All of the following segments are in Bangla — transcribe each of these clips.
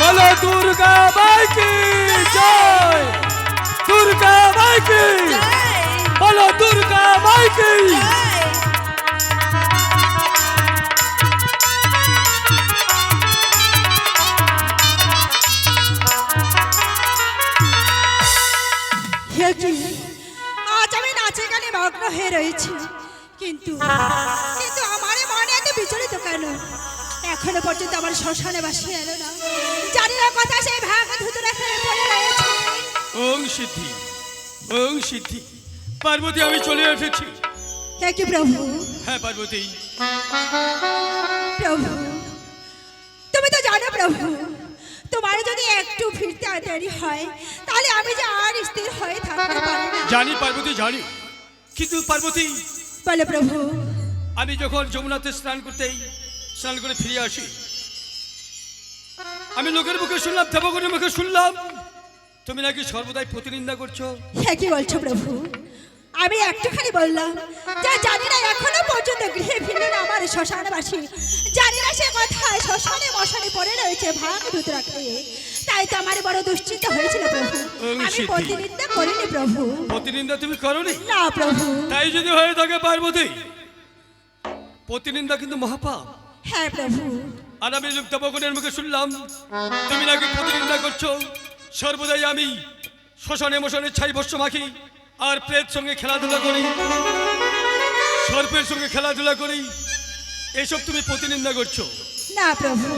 বলো দুর্গা মাইকি জয়? দুর্গা মাইকি বলো দুর্গা মাইকি কি? আজ আমি নাচে গানে মগ্ন হয়ে রয়েছি। কিন্তু কিন্তু আমার মনে এত বিচলিত কেন? এখনও পর্যন্ত আমার শ্মশানে বাসি এলো না। জানি না কথা সেই ভাঙা ধুতো রেখে পড়ে রয়েছে ওং সিদ্ধি ওং সিদ্ধি পার্বতী আমি চলে এসেছি। হে কি প্রভু? হ্যাঁ পার্বতী। প্রভু তুমি তো জানো প্রভু তোমার যদি একটু ফিরতে আর দেরি হয় তাহলে আমি যে আর স্থির হয়ে থাকতে পারি না। জানি পার্বতী জানি। কিন্তু পার্বতী বলে প্রভু। আমি যখন যমুনাতে স্নান করতেই স্নান করে ফিরে আসি। আমি লোকের মুখে শুনলাম দেবগণের মুখে শুনলাম। তুমি নাকি সর্বদাই প্রতিনিন্দা করছ? হ্যাঁ কি বলছো প্রভু? আমি একটুখানি বললাম যে জানি না এখনও পর্যন্ত গৃহে ফিরলেন আমার শ্মশানবাসী। জানি না সে কথায় শ্মশানে মশানে পড়ে রয়েছে ভাগ ধুতরা খেয়ে তাই তো আমার বড় দুশ্চিন্তা হয়েছিল প্রভু। আমি। প্রতিনিন্দা করিনি প্রভু। প্রতিনিন্দা তুমি করনি? না প্রভু। তাই যদি হয়ে থাকে পার্বতী প্রতিনিন্দা কিন্তু মহাপাপ। হ্যাঁ প্রভু। আর আমি দেবগণের মুখে শুনলাম তুমি নাকি প্রতিনিন্দা করছ? সর্বদাই আমি শ্মশানে মশানে ছাই বস্য মাখি আর প্রেত সঙ্গে খেলাধুলা করি। সর্পের সঙ্গে খেলাধুলা করি। এসব তুমি প্রতিনিন্দা করছ। না প্রভু।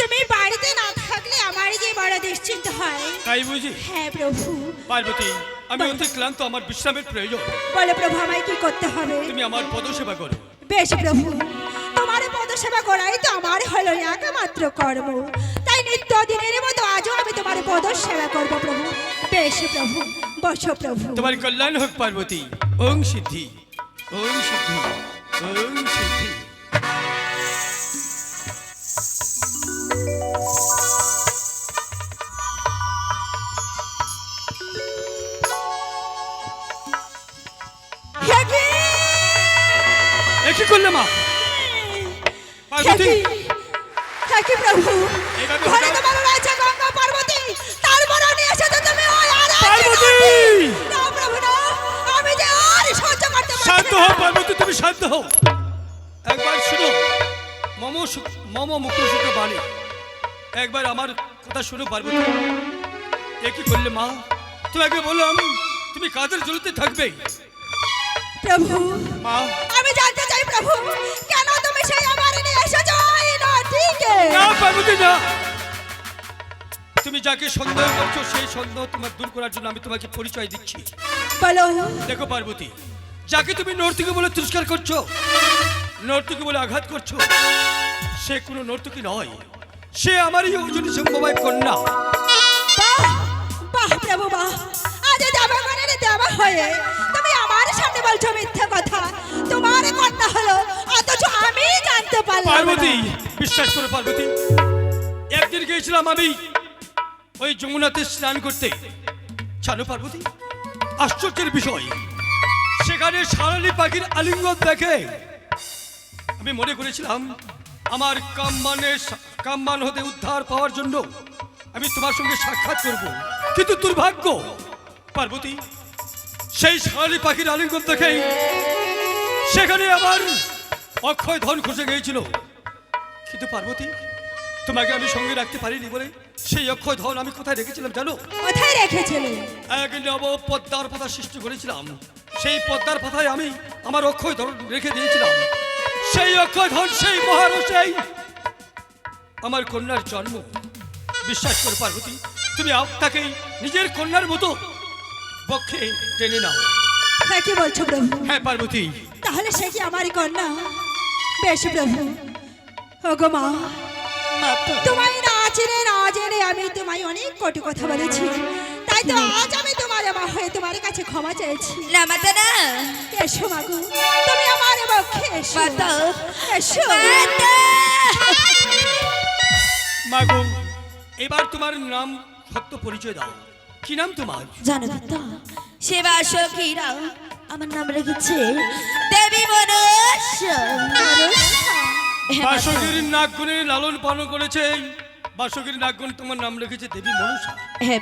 তুমি বাড়িতে না থাকলে আমার যে বড় দুশ্চিন্তা হয়। তাই বুঝি? হ্যাঁ প্রভু। পার্বতী আমি অতি ক্লান্ত আমার বিশ্রামের প্রয়োজন। বলে প্রভু আমায় কি করতে হবে? তুমি আমার পদসেবা করো। বেশ প্রভু। তোমার পদ সেবা করাই তো আমার হলো একমাত্র কর্ম। তাই নিত্য দিনের মতো আজও আমি তোমার পদ সেবা করব প্রভু। বেশ প্রভু। বসো প্রভু। তোমার কল্যাণ হোক পার্বতী। ওং সিদ্ধি। ওং সিদ্ধি। ওং সিদ্ধি। হে কি? করলে মা? হে পার্বতী কি? প্রভু? ঘরে হঠাৎ- তোমার রয়েছে গঙ্গা পার্বতী। তারপর নিয়ে এসেছ তুমি ওই আর পার্বতী! না প্রভু না। আমি যে আর সহ্য করতে পারছি শান্ত। হও পার্বতী তুমি শান্ত হও। একবার শুনো মম মম মুখ সুখ বাণী। একবার আমার কথা শুনো পার্বতী। এ কি করলে মা? তোমাকে বললাম তুমি কাদের জলতে থাকবে? প্রভু মা। আমি জানতে চাই প্রভু নদীকে না পার্বতী না তুমি যাকে সন্দেহ করছ সেই সন্দেহ তোমার দূর করার জন্য আমি তোমাকে পরিচয় দিচ্ছি। বলো। দেখো পার্বতী যাকে তুমি নর্তকী বলে তিরস্কার করছ নর্তকী বলে আঘাত করছ সে কোনো নর্তকী নয়। সে আমারই অর্জুনী সম্ভবায় কন্যা। বাহ প্রভু বাহ। আজ দেবা মনের দেবা হয়ে তুমি আমার সামনে বলছো মিথ্যে কথা। তোমার কন্যা হলো অথচ আমি জানতে পারলাম পার্বতী বিশ্বাস করো পার্বতী, একদিন গিয়েছিলাম আমি ওই যমুনাতে স্নান করতে। জানো পার্বতী, আশ্চর্যের বিষয়, সেখানে সারালি পাখির আলিঙ্গন দেখে আমি মনে করেছিলাম, আমার কাম্মানে কাম্মান হতে উদ্ধার পাওয়ার জন্য আমি তোমার সঙ্গে সাক্ষাৎ করব। কিন্তু দুর্ভাগ্য, পার্বতী, সেই সারালি পাখির আলিঙ্গন দেখেই সেখানে আমার অক্ষয় ধন খসে গিয়েছিল। কিন্তু পার্বতী তোমাকে আমি সঙ্গে রাখতে পারিনি বলে সেই অক্ষয় ধন আমি কোথায় রেখেছিলাম জানো? কোথায় রেখেছিলে? এক নব পদ্মার পাতা সৃষ্টি করেছিলাম। সেই পদ্মার পাতায় আমি আমার অক্ষয় ধন রেখে দিয়েছিলাম। সেই অক্ষয় ধন সেই মহারসাই আমার কন্যার জন্ম। বিশ্বাস করো পার্বতী তুমি তাকে নিজের কন্যার মতো পক্ষে টেনে নাও। হ্যাঁ কি বলছো প্রভু? হ্যাঁ পার্বতী। তাহলে সে কি আমারই কন্যা? বেশ প্রভু ওগো মা তোমায় না জেনে না জেনে আমি তোমায় অনেক কটু কথা বলেছি। তাই তো আজ আমি তোমার মা হয়ে তোমার কাছে ক্ষমা চাইছি না মাতা না। এসো মাগো তুমি আমার পক্ষে এসো। মাতা এসো। মাতা মাগো এবার তোমার নাম সত্য পরিচয় দাও। কি নাম তোমার? জানো তো সেবা সখীরা আমার নাম রেখেছে। দেবী মনস বাসকের নাক লালন পালন করেছে। বাসগির নাগন তোমার নাম রেখেছে দেবী মনসা হ্যাঁ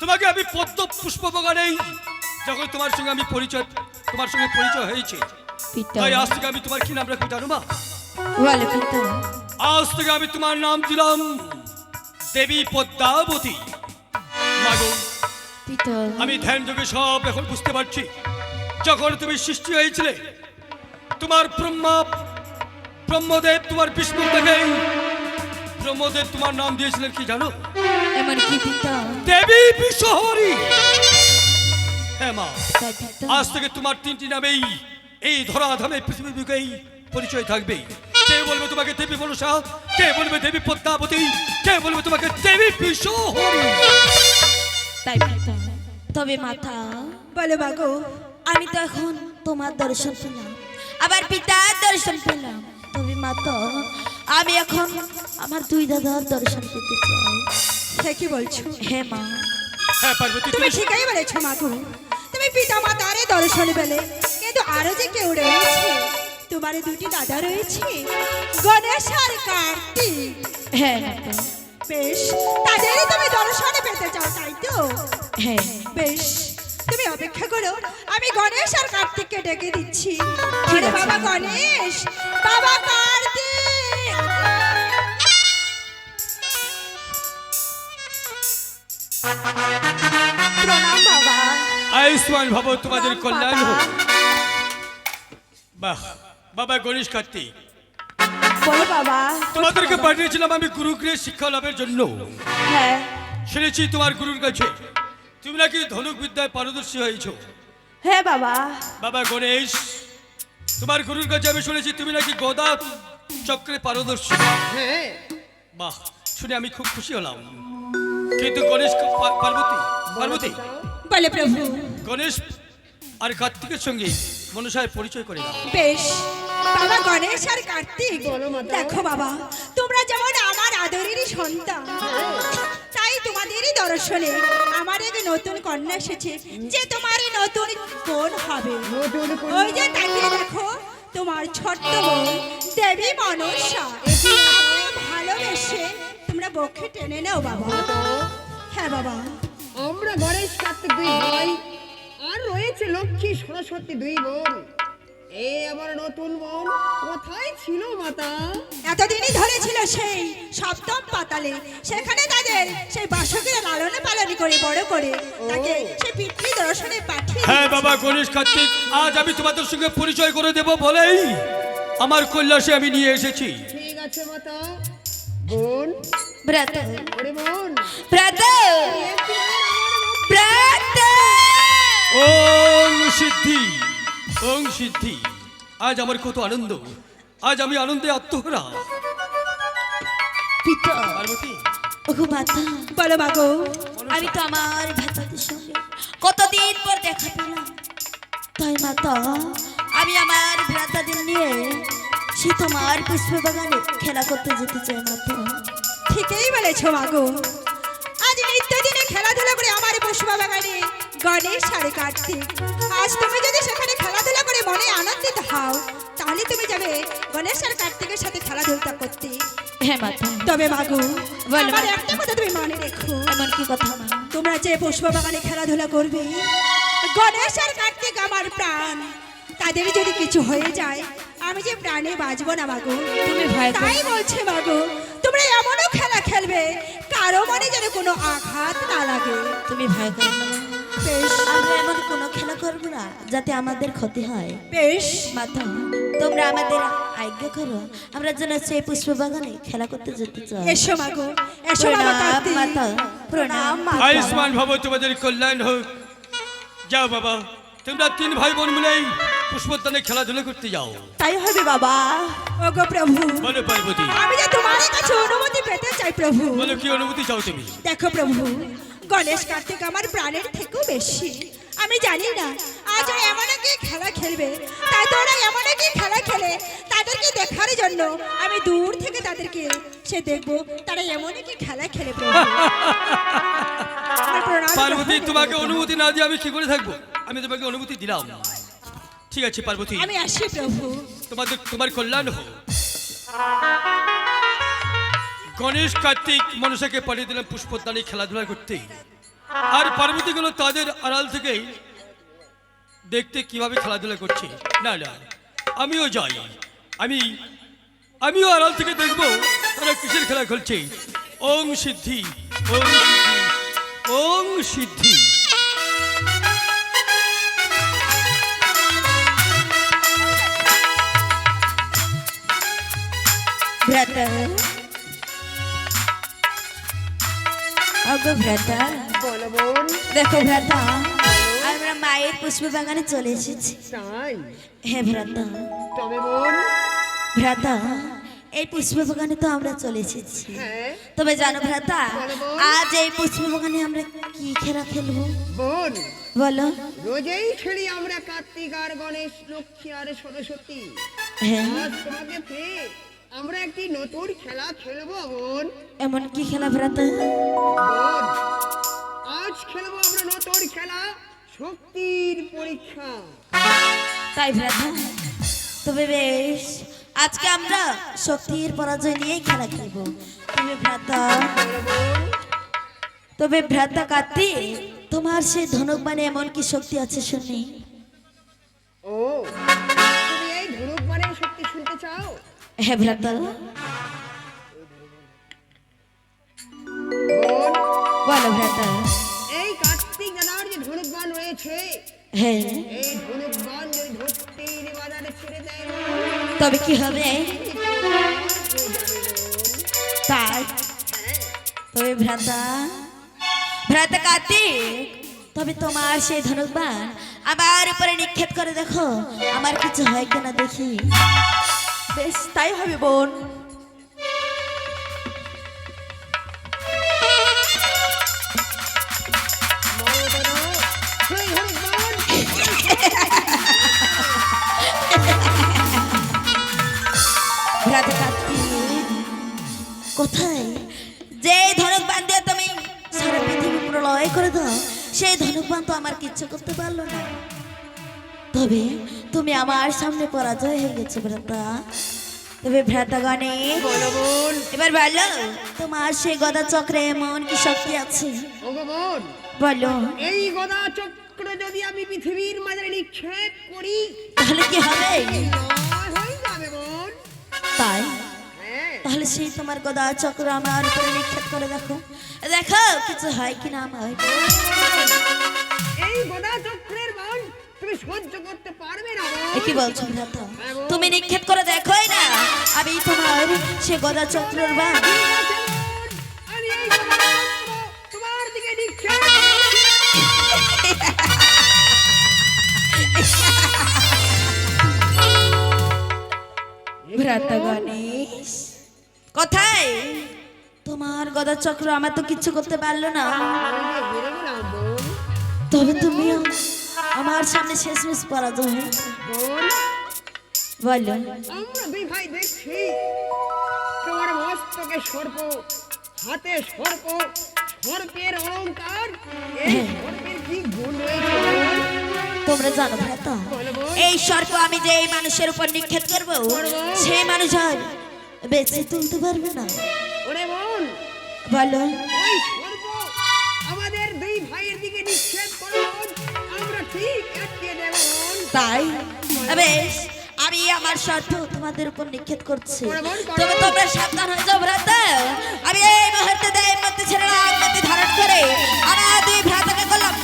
তোমাকে আমি পদ্ম পুষ্প বাগানেই যখন তোমার সঙ্গে আমি পরিচয় তোমার সঙ্গে পরিচয় হয়েছে। তাই। আজ থেকে আমি তোমার কি নাম রাখব জানো মা? আজ থেকে আমি তোমার নাম দিলাম দেবী পদ্মাবতী। মাগো আমি ধ্যান যোগে সব এখন বুঝতে পারছি। যখন তুমি সৃষ্টি হয়েছিলে তোমার ব্রহ্মা ব্রহ্মদেব তোমার বিষ্ণু দেখে। ব্রহ্মদেব তোমার নাম দিয়েছিলেন কি জানো? এমন কি পিতা? দেবী বিশ্বহরি। হ্যাঁ মা আজ থেকে তোমার তিনটি নামেই এই ধরাধামে পৃথিবীকেই পরিচয় থাকবে। কে বলবে তোমাকে দেবী মনসা কে বলবে দেবী পদ্মাবতী? কে বলবে তোমাকে দেবী বিশ্বহরি? তাই পিতা তবে মাথা বলে মাগো আমি তো এখন তোমার দর্শন পেলাম। আবার পিতার দর্শন পেলাম। তবে মাতা আমি এখন আমার দুই দাদার দর্শন পেতে চাই। সে কি বলছো? হ্যাঁ মা। হ্যাঁ পার্বতী তুমি তুমি ঠিকই বলেছ মাগো তুমি পিতা মাতারে দর্শন পেলে। কিন্তু আরও যে কেউ রয়েছে তোমার দুটি দাদা রয়েছে গণেশ আর কার্তিক হ্যাঁ বেশ তাদেরই তুমি দর্শনে পেতে চাও তাই তো? হ্যাঁ বেশ। তুমি অপেক্ষা করো আমি গণেশ আর কার্তিককে ডেকে দিচ্ছি। আরে বাবা গণেশ বাবা কার্তিক! প্রণাম বাবা। আয়ুষ্মান ভব তোমাদের কল্যাণ হোক। বাহ বাবা গণেশ কার্তিক। বলো বাবা তোমাদেরকে পাঠিয়েছিলাম আমি গুরুগৃহে শিক্ষা লাভের জন্য। হ্যাঁ। শুনেছি তোমার গুরুর কাছে। তুমি নাকি ধনুক বিদ্যায় পারদর্শী হয়েছো? হ্যাঁ বাবা। বাবা গণেশ তোমার গুরুর কাছে আমি শুনেছি তুমি নাকি গদা চক্রে পারদর্শী। হ্যাঁ। বাহ শুনে আমি খুব খুশি হলাম। কিন্তু গণেশ পার্বতী পার্বতী। বলে প্রভু। গণেশ আর কার্তিকের সঙ্গে মনসায় পরিচয় করে বেশ। বাবা গণেশ আর কার্তিক। দেখো বাবা তোমরা যেমন আমার আদরেরই সন্তান। তোমাদেরই দর্শনে আমার এক নতুন কন্যা এসেছে যে তোমার এই নতুন কোন হবে। ওই যে তাকিয়ে দেখো তোমার ছোট্ট বোন দেবী মনসা। ভালোবেসে তোমরা বক্ষে টেনে নাও বাবা। হ্যাঁ বাবা। আমরা গণেশ কার্তিক দুই ভাই আর রয়েছে লক্ষ্মী সরস্বতী দুই বোন। এই আমার নতুন বোন কোথায় ছিল মাতা? এতদিনই ধরেছিল সেই সপ্তম পাতালে। সেখানে তাদের সেই বাসকের লালনে পালন করে বড় করে তাকে সেই পিতৃ দর্শনে পাঠিয়ে হ্যাঁ বাবা গণেশ কার্তিক আজ আমি তোমাদের সঙ্গে পরিচয় করে দেব বলেই আমার কৈলাসে আমি নিয়ে এসেছি। ঠিক আছে মাতা। বোন ব্রত। ওরে বোন। ব্রত। একটু আমার সিদ্ধি ওং সিদ্ধি। আজ আমার কত আনন্দ। আজ আমি আনন্দে আত্মহরা। পিতা। পার্বতী। ওগো মাতা বলো মাগো আমি তো আমার সঙ্গে কতদিন পর দেখা পেলাম। তাই মাতা আমি আমার ভ্রাতাদের নিয়ে সে তোমার পুষ্প বাগানে খেলা করতে যেতে চাই মাতা। ঠিকই বলেছ মাগো আজ নিত্যদিনে খেলাধুলা করে আমার পুষ্পা বাগানে গণেশ আর কার্তিক আজ তুমি যদি সেখানে করে মনে আনন্দিত হও তাহলে তুমি যাবে গণেশ আর কার্তিকের সাথে খেলাধুলা করতে। হ্যাঁ মাতা তবে মাগো আমার একটা কথা তুমি মনে রেখো। এমন কি কথা তোমরা যে পুষ্প বাগানে খেলাধুলা করবে গণেশ আর কার্তিক আমার প্রাণ। তাদের যদি কিছু হয়ে যায় আমি যে প্রাণে বাঁচবো না মাগো তুমি ভয় তাই বলছে মাগো তোমরা এমনও খেলা খেলবে কারও মনে যেন কোনো আঘাত না লাগে। তুমি ভয় করো না আমরা এমন কোনো খেলা করব না যাতে আমাদের ক্ষতি হয়। বেশ। মাতা তোমরা আমাদের আজ্ঞা করো। আমরা যেন সেই পুষ্প বাগানে খেলা করতে যেতে চাই। এসো মাগো এসো মাতা প্রণাম আয়ুষ্মান ভব তোমাদের কল্যাণ হোক। যাও বাবা তোমরা তিন ভাই বোন মিলেই পুষ্পদানে খেলাধুলা করতে যাও। তাই হবে বাবা। ওগো প্রভু বলো পার্বতী। আমি যে তোমার কাছে অনুমতি পেতে চাই প্রভু। বলো কি অনুমতি চাও তুমি? দেখো প্রভু গণেশ কার্তিক আমার প্রাণের থেকেও বেশি। আমি জানি না আজ ওরা এমন কি খেলা খেলবে। তাই তো ওরা এমন কি খেলা খেলে। তাদেরকে দেখার জন্য আমি দূর থেকে তাদেরকে সে দেখব তারা এমন কি খেলা খেলে পার্বতী তোমাকে। অনুমতি না দিয়ে আমি কি করে থাকব? আমি তোমাকে অনুমতি দিলাম। ঠিক আছে পার্বতী। আমি আসি প্রভু। তোমাদের তোমার কল্যাণ হোক। গণেশ কার্তিক মনসাকে পাঠিয়ে দিলাম পুষ্পদানি খেলাধুলা করতে। আর পার্বতী গুলো তাদের আড়াল থেকেই দেখতে কীভাবে খেলাধুলা করছে। না না, আমিও যাই। আমি, আমিও আড়াল থেকে দেখব তারা কিসের খেলা খেলছে। ওং সিদ্ধি ওং সিদ্ধি ওং সিদ্ধি। অগো ভ্রাতা। বলো বোন। দেখো ভ্রাতা আমরা মায়ের পুষ্প বাগানে চলে এসেছি। তাই? হ্যাঁ ভ্রাতা। তবে বোন। ভ্রাতা এই পুষ্প বাগানে তো আমরা চলে এসেছি। হ্যাঁ। তবে জানো ভ্রাতা আজ এই পুষ্প বাগানে আমরা কি খেলা খেলব? বোন বলো। রোজেই খেলি আমরা কার্তিক আর গণেশ লক্ষ্মী আর সরস্বতী। হ্যাঁ। আজ তোমাকে পেয়ে আমরা একটি নতুন খেলা খেলব বোন। এমন কি খেলা ভ্রাতা? আজ খেলব আমরা নতুন খেলা শক্তির পরীক্ষা। তাই ভ্রাতা তবে বেশ আজকে আমরা শক্তির পরাজয় নিয়েই খেলা খেলব। তবে ভ্রাতা তবে ভ্রাতা কার্তিক তোমার সেই ধনুক মানে এমন কি শক্তি আছে শুনি? ও হ্যাঁ ভ্রাতা বোন বলো। ভ্রাতা এই কার্তিক দাদার যে ধনুক রয়েছে হ্যাঁ। এই ধনুক যদি বাজারে ছেড়ে দেয় তবে কি হবে? তাই। তবে ভ্রাতা ভ্রাতা কার্তিক তবে তোমার সেই ধনুক বাণ আমার উপরে নিক্ষেপ করে দেখো আমার কিছু হয় কিনা দেখি। বেশ, তাই হবে বোন। কোথায়? যে ধনুক বান তুমি প্রলয় করে দাও, সেই ধনুক বান তো আমার কিচ্ছু করতে পারল না। তবে তুমি আমার সামনে পরাজয় হয়ে গেছো ভ্রাতা। তবে ভ্রাতা গণে বলো বোন। এবার বলো তোমার সেই গদা চক্রে এমন কি শক্তি আছে? বলো। এই গদা চক্র যদি আমি পৃথিবীর মাঝে নিক্ষেপ করি তাহলে কি হবে? তাই? হ্যাঁ। তাহলে সেই তোমার গদা চক্র আমার উপরে নিক্ষেপ করে দেখো। দেখো কিছু হয় কি না আমার। এই গদা চক্রের বাণ তুমি সহ্য করতে পারবে না কি বলছো? ভ্রাতা তুমি নিক্ষেপ করে দেখোই না। আমি তোমার সে গদা চক্রের বা তোমার দিকে নিক্ষেপ ভ্রাতা গণেশ কোথায়? তোমার গদা চক্র আমার তো কিচ্ছু করতে পারল না। তবে তুমিও আমার সামনে শেষমেশ পরাজয় হয়েছে। বোন বলো। আমরা দুই ভাই দেখছি তোমার মস্তকে সর্প হাতে সর্প সর্পের অলংকার এই সর্পের কি গুণ তোমরা জানো ভ্রাতা এই সর্প আমি যে এই মানুষের উপর নিক্ষেপ করব সেই মানুষ আর বেঁচে তুলতে পারবে না। ওরে বলো। আমাদের তাই? বেশ আমি আমার স্বার্থ তোমাদের উপর নিক্ষেপ করছি। তবে তোমরা সাবধান হয়ে যাও ভ্রাতা। আমি এই মুহূর্তে দেয় মধ্যে ছেড়ে আগমতি ধারণ করে আমার দুই ভ্রাতাকে করলাম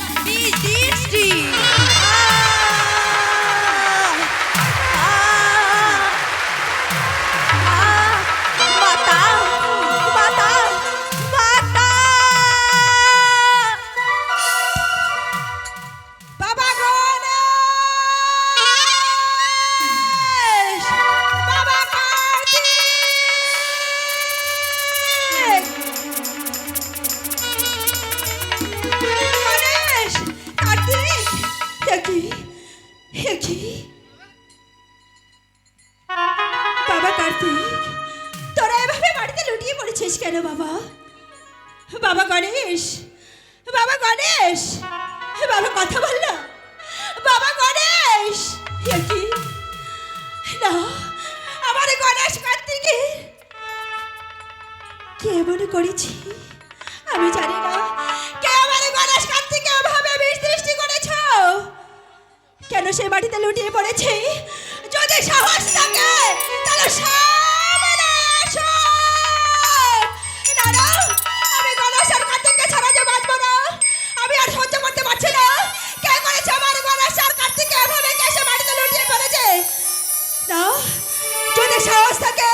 কেন সে মাটিতে লুটিয়ে পড়েছে। যদি সাহস থাকে, তাহলে সামনে না আমি গণেশ আর কার্তিককে ছাড়া যে বাঁচবো না, আমি আর সহ্য করতে পারছি না। কে করেছে আমার গণেশ আর কার্তিককে এভাবে কে সে মাটিতে লুটিয়ে পড়েছে? না, যদি সাহস থাকে,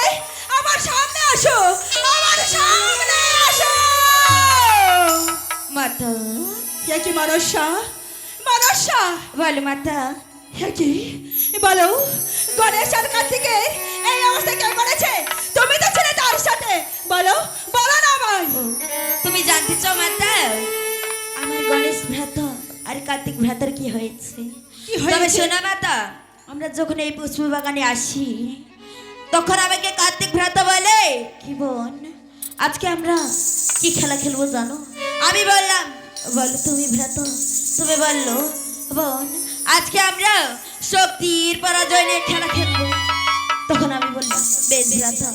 আমার সামনে আসো। আমার সামনে আসো। মাতা কি মনসা? মনসা? বলো মাতা। কি? বলো গণেশ আর কার্তিকে এই অবস্থা কে করেছে? তুমি তো ছিলে তার সাথে। বলো বলো না আমায়। তুমি জানতে চাও মাতা আমার গণেশ ভ্রাতা আর কার্তিক ভ্রাতার কি হয়েছে? কি হয়েছে? তবে শোনা মাতা। আমরা যখন এই পুষ্প বাগানে আসি তখন আমাকে কার্তিক ভ্রাতা বলে। কি বোন? আজকে আমরা কি খেলা খেলব জানো? আমি বললাম বল তুমি ভ্রাতা তুমি বলল বোন আজকে আমরা শক্তির পরাজয় নিয়ে খেলা খেলব। তখন আমি বললাম, বেশ ভ্রাতা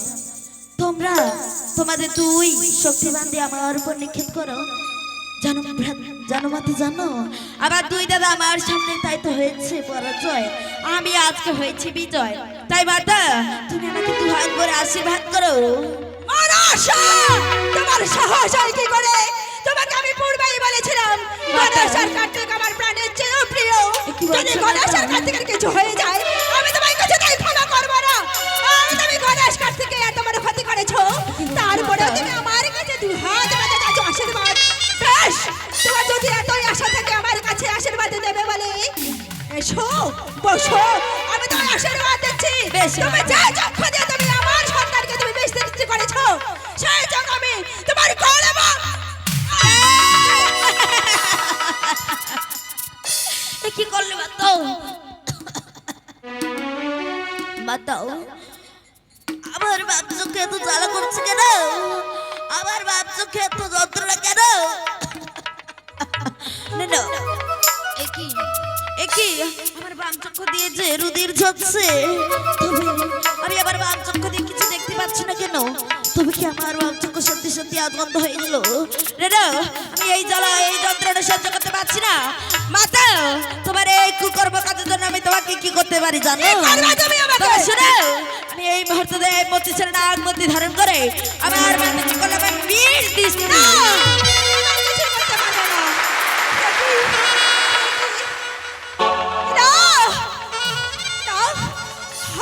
তোমরা, তোমাদের দুই শক্তিবান দিয়ে আমার উপর নিক্ষেপ করো। জানো জানো মাতে জানো আবার দুই দাদা আমার সামনে তাই তো হয়েছে পরাজয়। আমি আজকে হয়েছে বিজয়। তাই মাতা তুমি আমাকে দু হাত করে আশীর্বাদ করো। মনসা তোমার সাহস হয় কি করে? তোমাকে আমি পূর্বেই বলেছিলাম গণেশ আর কার্তিক আমার প্রাণের চেয়েও প্রিয়। যদি গণেশ আর মাতা? কার্তিকের কিছু হয়ে যায় আমি তোমায় কিছু তাই ক্ষমা করব না। আর তুমি গণেশ কার্তিকে এত বড় ক্ষতি করেছ তারপরে তুমি আমার কাছে দু হাত বেঁধে যাচ্ছ আশীর্বাদ। বেশ তোমার যদি এতই আশা থাকে আমার কাছে আশীর্বাদ দেবে বলে। এসো বসো আমি তোমায় আশীর্বাদ দিচ্ছি। তুমি যে চক্ষু কি করলে মাতাও মাতাও আমার বাপ চোখে এত জ্বালা করছে কেন আমার বাপ চোখে এত যন্ত্রণা কেন না, না। এ কি? এ কি? আমার বাম চক্ষু দিয়ে যে রুদির ঝরছে আমি আবার বাম দিয়ে কিছু দেখতে পাচ্ছি না কেন তবে কি আমার বাম আজ বন্ধ হয়ে গেল রে আমি এই জ্বালা এই যন্ত্রণা সহ্য করতে পারছি না। মাতা তোমার এই কুকর্ম কাজের জন্য আমি তোমাকে কি করতে পারি জানো? শোনো আমি এই মুহূর্তে এই মতি ছেড়ে নাগ মতি ধারণ করে আমার মাথা কি করলাম আমি বীর দৃষ্টি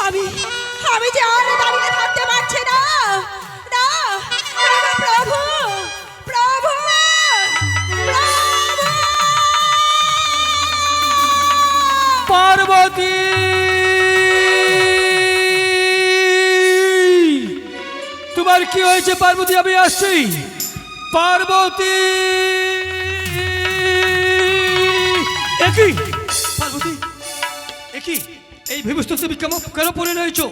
আমি আমি যে আর দাঁড়িয়ে থাকতে পারছি না! পার্বতী। তোমার কি হয়েছে পার্বতী? আমি আসছি। পার্বতী! একই পার্বতী একই এই ভেবস্থ তুমি কেমন কেন পড়ে রয়েছো?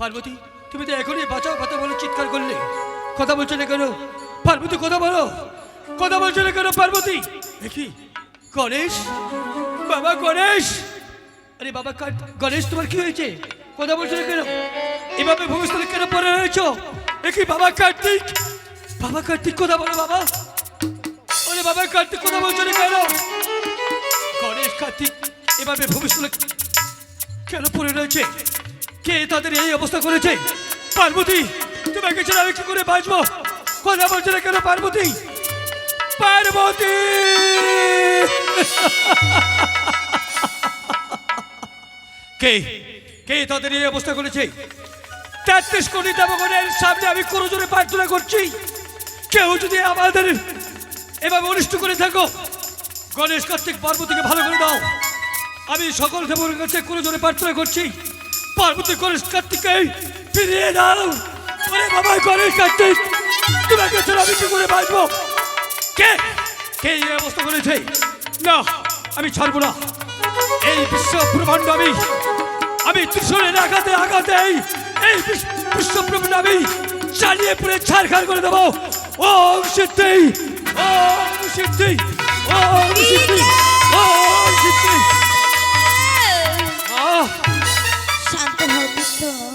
পার্বতী, তুমি তো এখনই বাঁচাও, কথা বলে চিৎকার করলে। কথা বলছো না কেন? পার্বতী, কথা বলো। কথা বলছো না কেন, পার্বতী? একই গণেশ? বাবা, গণেশ! আরে বাবা গণেশ, তোমার কি হয়েছে? কথা বলছো কেন? এভাবে ভূমিস্থলে কেন পড়ে রয়েছ? একই বাবা কার্তিক? বাবা কার্তিক, কথা বলো বাবা। ওরে বাবা কার্তিক, কথা বলছো কেন? গণেশ, কার্তিক, এভাবে ভূমিস্থলে কেন পড়ে রয়েছে? কে তাদের এই অবস্থা করেছে? পার্বতী তোমাকে ছেড়ে আমি কি করে বাঁচবো? কথা বলছো কেন, পার্বতী? পার্বতী! কে? কে তাদের এই অবস্থা করেছে? তেত্রিশ কোটি দেবগণের সামনে আমি কোনো জোরে প্রার্থনা করছি। কেউ যদি আমাদের এভাবে অনিষ্ট করে থাকো, গণেশ কার্তিক পার্বতীকে ভালো করে দাও। আমি সকল দেবগণের কাছে কোনো জোরে প্রার্থনা করছি। পার্বতী গণেশ কার্তিককে ফিরিয়ে দাও। ওরে বাবা, গণেশ কার্তিক তোমাকে ছাড়া আমি কি করে বাঁচবো? কে? কে এই অবস্থা করেছে? না, আমি ছাড়বো না। এই বিশ্ব ব্রহ্মাণ্ড আমি আমি ত্রিশূলের আঘাতে আঘাতে এই বিশ্ব- বিশ্ব ব্রহ্মাণ্ড আমি চালিয়ে পুরে ছাড়খাড় করে দেবো। ওম সিদ্ধি ওম সিদ্ধি ওম সিদ্ধি ওম সিদ্ধি।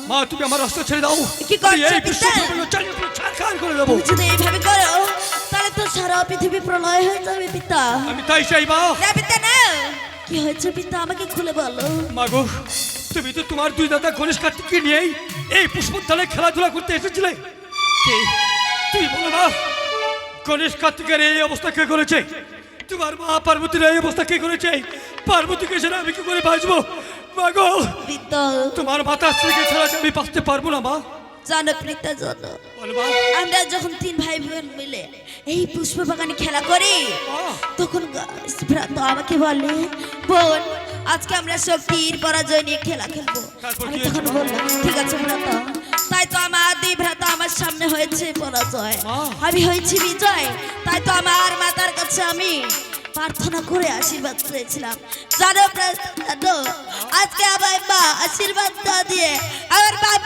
মা তুমি আমার অস্ত্র ছেড়ে দাও। কি এই চালিয়ে পুরো ছারখার করে দেবো। যদি এইভাবে করো তাহলে তো সারা পৃথিবী প্রলয় হয়ে যাবে পিতা আমি তাই চাই মা। না পিতা না। কি হয়েছে পিতা? আমাকে খুলে বলো। মাগো তুমি তো তোমার দুই দাদা গণেশ কার্তিককে নিয়েই এই পুষ্পতলে খেলাধুলা করতে এসেছিলে। তুমি বলো মা গণেশ কার্তিকের এই অবস্থা কে করেছে? তোমার মা পার্বতীর এই অবস্থা কে করেছে? পার্বতীকে ছাড়া আমি কি করে বাঁচবো? মাগো তোমার মাতা স্ত্রীকে ছাড়া আমি বাঁচতে পারব না মা। জানো পিতা জানো আমরা যখন তিন ভাই বোন মিলে এই পুষ্প বাগানে খেলা করি তখন আমাকে বলে বোন আজকে আমরা শক্তির পরাজয় নিয়ে খেলা খেলব। আমি তখন বললাম ঠিক আছে ভ্রাত তাই তো আমার দুই ভ্রাতা আমার সামনে হয়েছে পরাজয়। আমি হয়েছি বিজয় তাই তো আমার মাতার কাছে আমি প্রার্থনা করে আশীর্বাদ চেয়েছিলাম। জানো আজকে আমার মা আশীর্বাদ দিয়ে আমার বাপ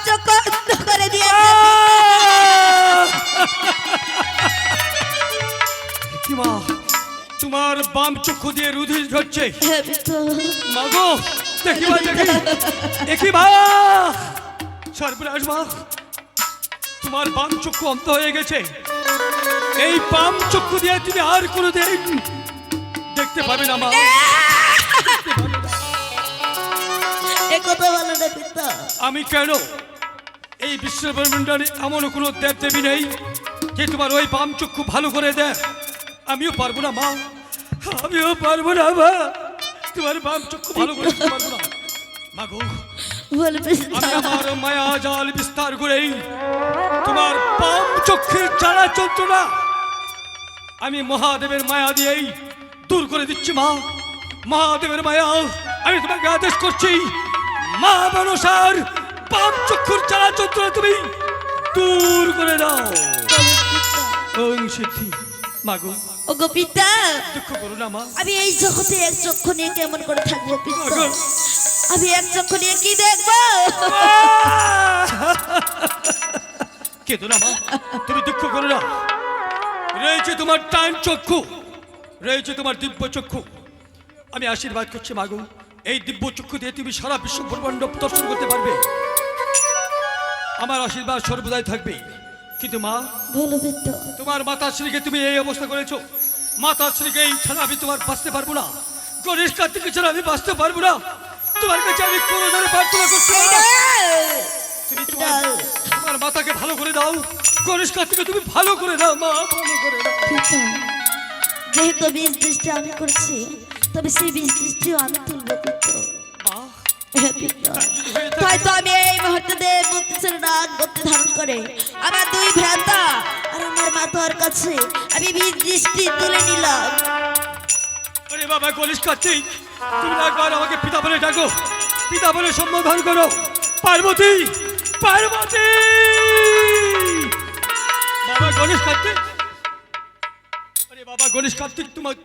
বাম চক্ষু দিয়ে রুধির ঝরছে। মাগো দেখি মা দেখি। দেখি মা সর্বনাশ মা তোমার বাম চক্ষু অন্ত হয়ে গেছে। এই বাম চক্ষু দিয়ে তুমি আর কোনো দিন দেখতে পাবে না। মা আমি কেন? এই বিশ্ব ব্রহ্মাণ্ডে এমন কোনো দেব দেবী নেই যে তোমার ওই বাম চক্ষু ভালো করে দেয়। আমিও পারব না মা। আমিও পারব না মা। তোমার বাম চক্ষু ভালো করে পারব না। মাগো বলবে আমি আমার মায়া জাল বিস্তার করেই তোমার পাম চক্ষের জ্বালা যন্ত্রণা আমি মহাদেবের মায়া দিয়েই দূর করে দিচ্ছি মা। মহাদেবের মায়া আমি তোমাকে আদেশ করছি মা মানুষার পাম চক্ষুর জ্বালা যন্ত্রণা তুমি দূর করে দাও। সিদ্ধি। মাগো ওগো পিতা দুঃখ করো না মা। আমি এই জগতে এক চক্ষু নিয়ে কেমন করে থাকব পিতা? মাগো আমি এক চক্ষু নিয়ে কি দেখব? কেঁদো না মা। তুমি দুঃখ করো না। রয়েছে তোমার টান চক্ষু। রয়েছে তোমার দিব্য চক্ষু। আমি আশীর্বাদ করছি মাগো এই দিব্য চক্ষু দিয়ে তুমি সারা বিশ্ব ব্রহ্মাণ্ড দর্শন করতে পারবে। আমার আশীর্বাদ সর্বদাই থাকবে। কিন্তু মা। বলো পিতা তোমার মাতাশ্রীকে তুমি এই অবস্থা করেছ। মাতাশ্রীকে এই ছাড়া আমি তোমার বাঁচতে পারব না। গণেশ কার্তিকে ছাড়া আমি বাঁচতে পারব না। তোমার কাছে আমি কোনো ধরনের প্রার্থনা করছি না। তুমি তোমার তোমার মাতাকে ভালো করে দাও। গণেশ কার্তিকে তুমি ভালো করে দাও মা ভালো করে দাও। যেহেতু বীজ দৃষ্টি আমি করছি তবে সেই বীজ দৃষ্টিও আমি তুলবো। হে পিতা তাই তো আমি এই মুহূর্তে গতি ধারণ করে। আমার দুই ভ্রাতা আর আমার মাতার কাছে আমি দৃষ্টি তুলে নিলাম।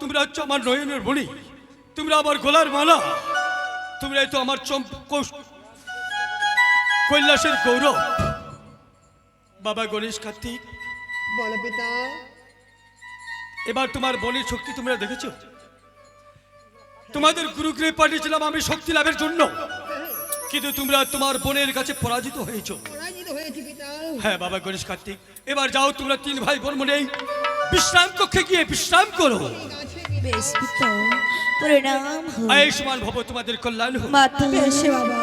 তোমরা হচ্ছে আমার নয়নের বলি তোমরা আমার গোলার মালা। তোমরাই তো আমার কৈলাসের গৌরব। বাবা গণেশ কার্তিক। বলো পিতা। এবার তোমার বনের শক্তি তোমরা দেখেছ? তোমাদের গুরুগৃহে পাঠিয়েছিলাম আমি শক্তি লাভের জন্য। কিন্তু তোমরা তোমার বোনের কাছে পরাজিত হয়েছো। পরাজিত হয়েছি পিতা। হ্যাঁ বাবা গণেশ কার্তিক। এবার যাও তোমরা তিন ভাই বোন মনে বিশ্রাম কক্ষে গিয়ে বিশ্রাম করো। বেশ পিতা। পরিণাম আয়ুষ্মান ভব তোমাদের কল্যাণ হোক। মাতা বাবা।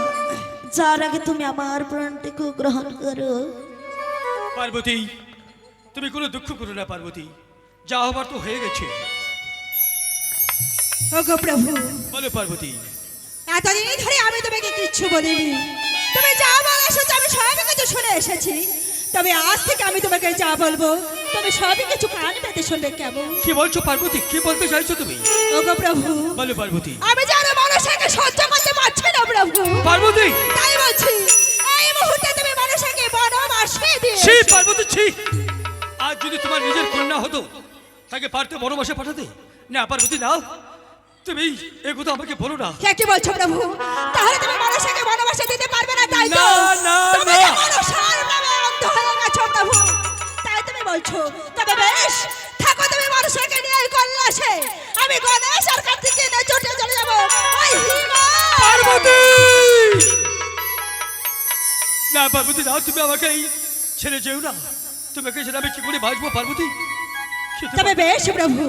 যার আগে তুমি আমার প্রাণটিকে গ্রহণ করো। পার্বতী তুমি কোনো দুঃখ করো না পার্বতী। যা হবার তো হয়ে গেছে। ওগো প্রভু। বলো পার্বতী। এতদিন ধরে আমি তোমাকে কিচ্ছু বলিনি। তুমি যা বলে এসেছ আমি সবই কিছু শুনে এসেছি। তবে আজ থেকে আমি তোমাকে যা বলব তুমি সবই কিছু কান পেতে শুনবে কেমন? কি বলছো পার্বতী? কি বলতে চাইছো তুমি? ওগো প্রভু। বলো পার্বতী। আমি যেন মানুষকে সহ্য করতে পারছি না প্রভু। পার্বতী! তাই বলছি এই মুহূর্তে তুমি মানুষকে বনবাসে দিয়ে ছি পার্বতী ছি! আজ যদি তোমার নিজের কন্যা হতো তাকে পারতে বনবাসে পাঠাতে? না পার্বতী না। তুমি এ কথা আমাকে বলো না। কে কি বলছো প্রভু? তাহলে তুমি মানুষকে বনবাসে দিতে পারবে না তাই তো? না, না, না। বলছো? তবে বেশ থাকো তুমি মানুষকে নিয়ে কল্যাসে আমি গণেশ আর কার্তিককে নিয়ে চটে চলে যাব। ওই হিমা! পার্বতী! না পার্বতী না তুমি আমাকে ছেড়ে যেও না। তোমাকে ছেড়ে আমি কি করে বাঁচবো পার্বতী? তবে বেশ প্রভু।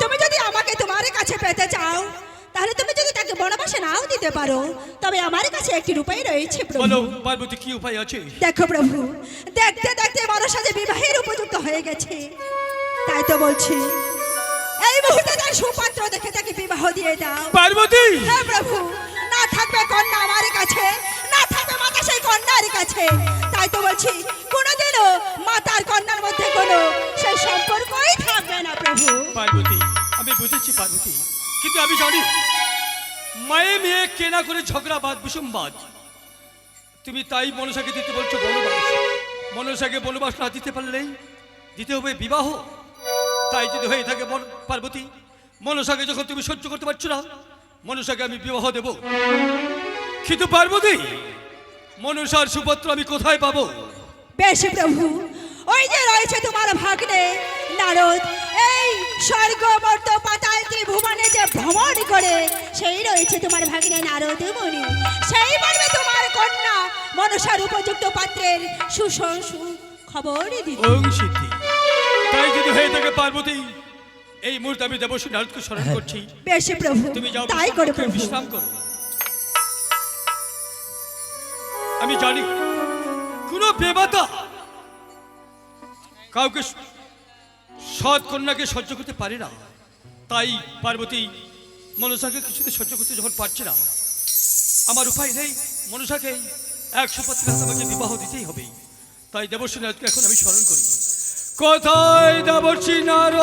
তুমি যদি আমাকে তোমার কাছে পেতে চাও তাহলে তুমি যদি তাকে বনবাসে নাও দিতে পারো তবে আমার কাছে একটি উপায় রয়েছে বলো পার্বতী কি উপায় আছে? দেখো প্রভু দেখতে দেখতে মানুষ আজ বিবাহের উপযুক্ত হয়ে গেছে। তাই তো বলছি এই মুহূর্তে তার সুপাত্র দেখে তাকে বিবাহ দিয়ে দাও। পার্বতী! হ্যাঁ প্রভু না থাকবে কন্যা আমার কাছে না থাকবে মাতা সেই কন্যার কাছে। তাই তো বলছি কোনোদিনও মাতার কন্যার মধ্যে কোনো সেই সম্পর্কই থাকবে না প্রভু। পার্বতী আমি বুঝেছি পার্বতী। কিন্তু আমি জানি, মায়ে মেয়ে কেনা করে ঝগড়া বাদ বিসম্বাদ তুমি তাই মনসাকে দিতে বলছো, বনবাস। মনসাকে বনবাস না দিতে পারলেই দিতে হবে বিবাহ। তাই যদি হয়ে থাকে পার্বতী, মনসাকে যখন তুমি সহ্য করতে পারছ না, মনসাকে আমি বিবাহ দেব। কিন্তু পার্বতী, মনসার সুপত্র আমি কোথায় পাবো? বেশ প্রভু, ওই যে রয়েছে তোমার ভাগ্নে, নারদ, এই স্বর্গ মর্ত পাতাল ত্রিভুবনে যে ভ্রমণ করে সেই রয়েছে তোমার ভাগ্নে নারদ মুনি সেই বলবে তোমার কন্যা মনসার উপযুক্ত পাত্রের সুশংসু খবর দিতে ওং সিদ্ধি। তাই যদি হয়ে থাকে পার্বতী এই মুহূর্তে আমি দেবশ্রী নারদকে স্মরণ করছি। বেশ প্রভু তুমি যাও তাই করে বিশ্রাম প্রভু। বিশ্রাম করো। আমি জানি কোন বেবাতা কাউকে সৎ কন্যাকে সহ্য করতে পারে না। তাই পার্বতী, মনসাকে কিছুতে সহ্য করতে যখন পারছে না, আমার উপায় নেই, মনসাকে একশো পত্রিকা আমাকে বিবাহ দিতেই হবে। তাই দেবশ্রী নারদকে এখন আমি স্মরণ করি। কোথায় দেবশ্রী নারদ